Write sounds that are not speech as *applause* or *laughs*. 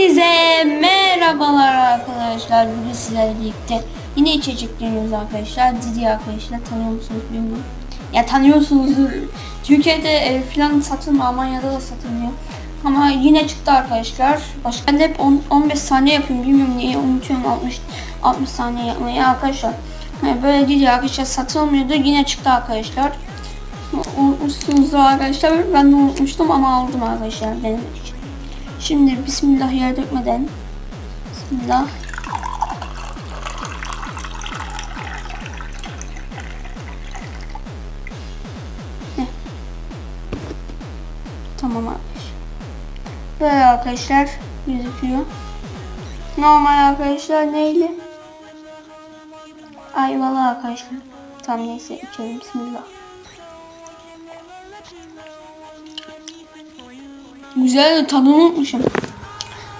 Hepinize merhabalar arkadaşlar. Bugün sizlerle birlikte yine içecek arkadaşlar. Didi arkadaşlar tanıyor musunuz bilmiyorum. Ya tanıyorsunuzdur. *laughs* Türkiye'de e, filan satılmıyor. Almanya'da da satılmıyor. Ama yine çıktı arkadaşlar. Başka hep on- 15 saniye yapıyorum. Bilmiyorum niye unutuyorum 60 60 saniye yapmayı arkadaşlar. Böyle Didi arkadaşlar satılmıyordu. Yine çıktı arkadaşlar. Unutmuşsunuz arkadaşlar. Ben de unutmuştum ama aldım arkadaşlar denemek için. Şimdi bismillah yer dökmeden Bismillah. Tamam arkadaşlar. Böyle arkadaşlar gözüküyor. Normal arkadaşlar neyle? Ayvalı arkadaşlar. Tam neyse içelim bismillah. Güzel de tadını unutmuşum.